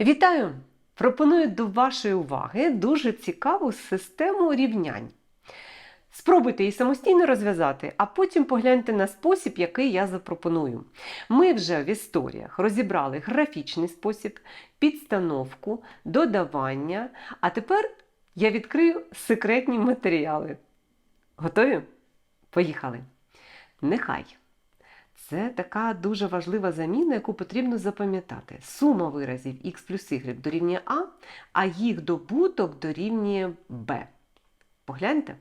Вітаю! Пропоную до вашої уваги дуже цікаву систему рівнянь. Спробуйте її самостійно розв'язати, а потім погляньте на спосіб, який я запропоную. Ми вже в історіях розібрали графічний спосіб, підстановку, додавання, а тепер я відкрию секретні матеріали. Готові? Поїхали! Нехай. Це така дуже важлива заміна, яку потрібно запам'ятати. Сума виразів x плюс y дорівнює А, а їх добуток дорівнює b. Погляньте,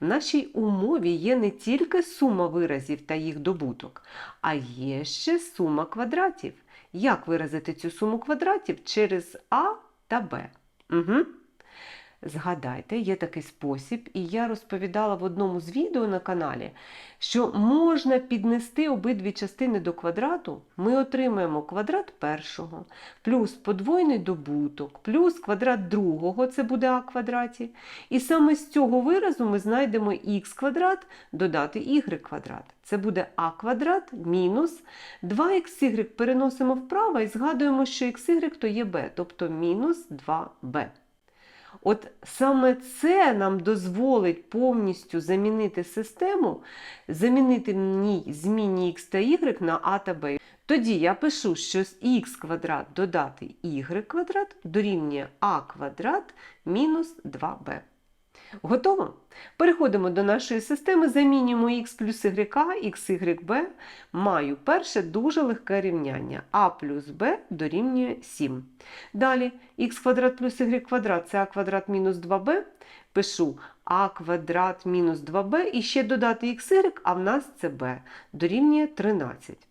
в нашій умові є не тільки сума виразів та їх добуток, а є ще сума квадратів. Як виразити цю суму квадратів через А та Б? Угу. Згадайте, є такий спосіб, і я розповідала в одному з відео на каналі, що можна піднести обидві частини до квадрату, ми отримаємо квадрат першого, плюс подвойний добуток, плюс квадрат другого, це буде а квадраті. І саме з цього виразу ми знайдемо х квадрат додати y квадрат. Це буде а квадрат мінус 2xy переносимо вправо і згадуємо, що xy то є b, тобто мінус 2b. От саме це нам дозволить повністю замінити систему, замінити в ній змінні x та y на а та b. Тоді я пишу, що з х квадрат додати y квадрат дорівнює а квадрат мінус 2b. Готово? Переходимо до нашої системи, замінюємо х плюс y, xyb. Маю перше дуже легке рівняння. а плюс b дорівнює 7. Далі х квадрат плюс y квадрат це а квадрат мінус 2b. Пишу а квадрат мінус 2b і ще додати xy, а в нас це b дорівнює 13.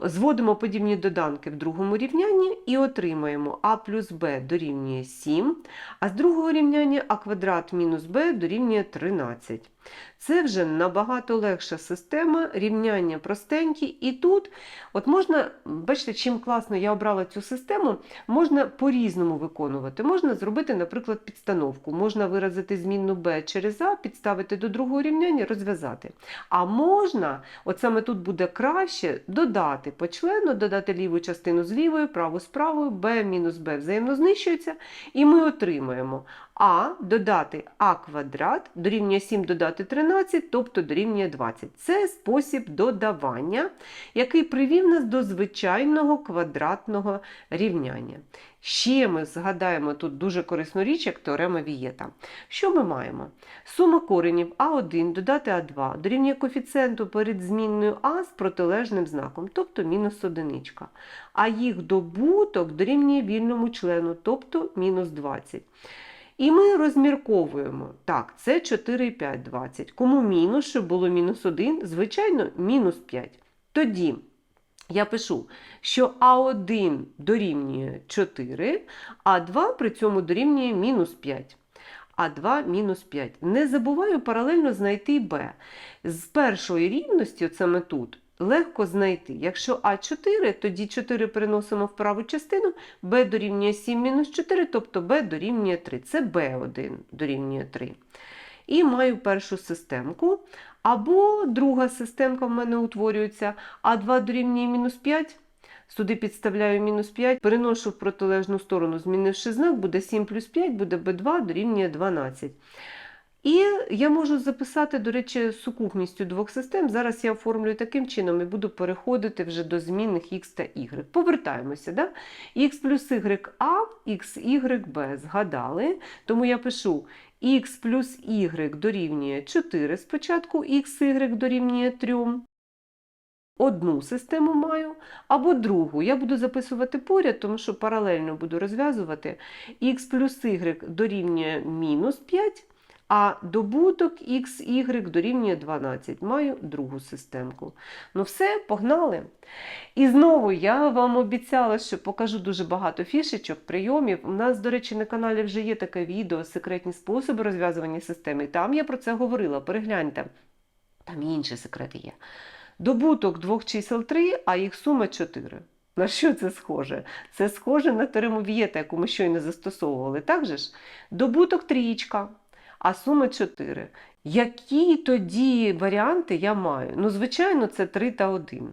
Зводимо подібні доданки в другому рівнянні і отримаємо а плюс b дорівнює 7, а з другого рівняння а квадрат мінус b дорівнює 13. Це вже набагато легша система, рівняння простенькі. І тут, от можна, бачите, чим класно я обрала цю систему, можна по-різному виконувати. Можна зробити, наприклад, підстановку. Можна виразити змінну b через а, підставити до другого рівняння, розв'язати. А можна, от саме тут буде краще, додати по члену, додати ліву частину з лівою, праву з правою, b мінус b взаємно знищується, і ми отримаємо а додати а квадрат дорівнює 7 додати 13, тобто дорівнює 20. Це спосіб додавання, який привів нас до звичайного квадратного рівняння. Ще ми згадаємо тут дуже корисну річ, як теорема Вієта. Що ми маємо? Сума коренів А1 додати А2 дорівнює коефіцієнту перед змінною А з протилежним знаком, тобто мінус одиничка. А їх добуток дорівнює вільному члену, тобто мінус 20. І ми розмірковуємо. Так, це 4, 5, 20. Кому мінус, щоб було мінус 1, звичайно, мінус 5. Тоді я пишу, що А1 дорівнює 4, а 2 при цьому дорівнює мінус 5. А2 мінус 5. Не забуваю паралельно знайти Б. З першої рівності, от саме тут, легко знайти. Якщо А4, тоді 4 переносимо в праву частину, b дорівнює 7 мінус 4, тобто b дорівнює 3. Це b1 дорівнює 3. І маю першу системку. Або друга системка в мене утворюється А2 дорівнює мінус 5. Сюди підставляю мінус 5, переношу в протилежну сторону, змінивши знак, буде 7 плюс 5, буде b2 дорівнює 12. І я можу записати, до речі, сукупністю двох систем. Зараз я оформлюю таким чином і буду переходити вже до змінних х та y. Повертаємося. Да? х плюс y а, y, b. Згадали. Тому я пишу х плюс y дорівнює 4 спочатку, y дорівнює 3. Одну систему маю, або другу. Я буду записувати поряд, тому що паралельно буду розв'язувати. х плюс y дорівнює мінус 5. А добуток xy дорівнює 12. Маю другу системку. Ну все, погнали. І знову я вам обіцяла, що покажу дуже багато фішечок, прийомів. У нас, до речі, на каналі вже є таке відео секретні способи розв'язування системи. Там я про це говорила. Перегляньте. Там інші секрети є. Добуток двох чисел 3, а їх сума 4. На що це схоже? Це схоже на теорему Вієта, яку ми щойно застосовували. Так же ж? Добуток трієчка а сума 4. Які тоді варіанти я маю? Ну, звичайно, це 3 та 1.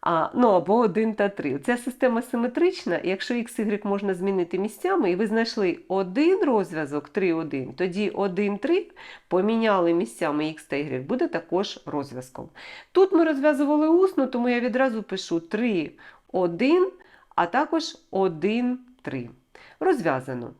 А, ну або 1 та 3. Ця система симетрична, якщо x, y можна змінити місцями, і ви знайшли один розв'язок 3, 1, тоді 1, 3 поміняли місцями x та y, буде також розв'язком. Тут ми розв'язували усно, тому я відразу пишу 3, 1, а також 1, 3. Розв'язано.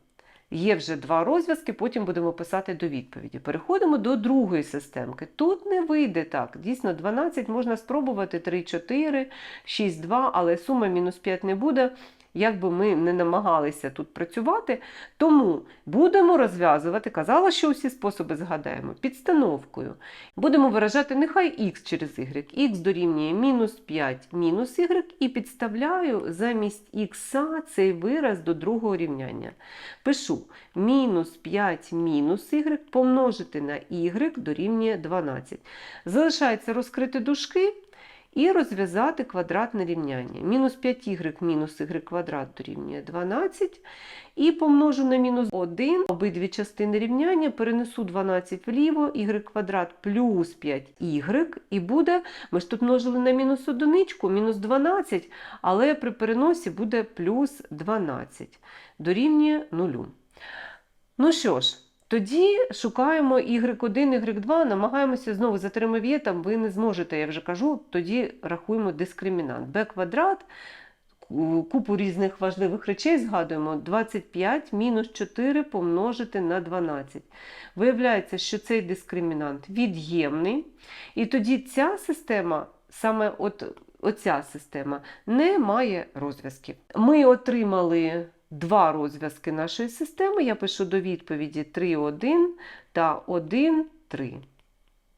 Є вже два розв'язки, потім будемо писати до відповіді. Переходимо до другої системки. Тут не вийде так. Дійсно, 12 можна спробувати 3, 4, 6, 2, але сума мінус 5 не буде. Як би ми не намагалися тут працювати, тому будемо розв'язувати, казала, що усі способи згадаємо, підстановкою. Будемо виражати нехай х через y. х дорівнює мінус 5 мінус y і підставляю замість х цей вираз до другого рівняння. Пишу мінус 5 мінус y помножити на y дорівнює 12. Залишається розкрити дужки і розв'язати квадратне рівняння. Мінус 5y мінус y квадрат дорівнює 12. І помножу на мінус 1 обидві частини рівняння, перенесу 12 вліво, y квадрат плюс 5y, і буде, ми ж тут множили на мінус одиничку, мінус 12, але при переносі буде плюс 12, дорівнює 0. Ну що ж, тоді шукаємо y1, y2, намагаємося знову за тримов'єтом, ви не зможете, я вже кажу, тоді рахуємо дискримінант. b квадрат, купу різних важливих речей згадуємо, 25 мінус 4 помножити на 12. Виявляється, що цей дискримінант від'ємний, і тоді ця система, саме от, оця система, не має розв'язків. Ми отримали два розв'язки нашої системи. Я пишу до відповіді 3, 1 та 1, 3.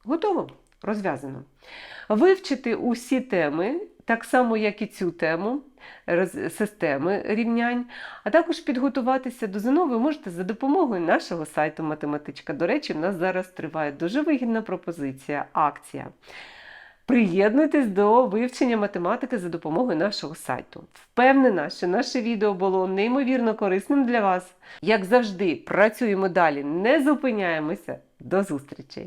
Готово? Розв'язано. Вивчити усі теми, так само, як і цю тему системи рівнянь, а також підготуватися до ЗНО ви можете за допомогою нашого сайту Математичка. До речі, в нас зараз триває дуже вигідна пропозиція, акція. Приєднуйтесь до вивчення математики за допомогою нашого сайту. Впевнена, що наше відео було неймовірно корисним для вас. Як завжди, працюємо далі, не зупиняємося. До зустрічей!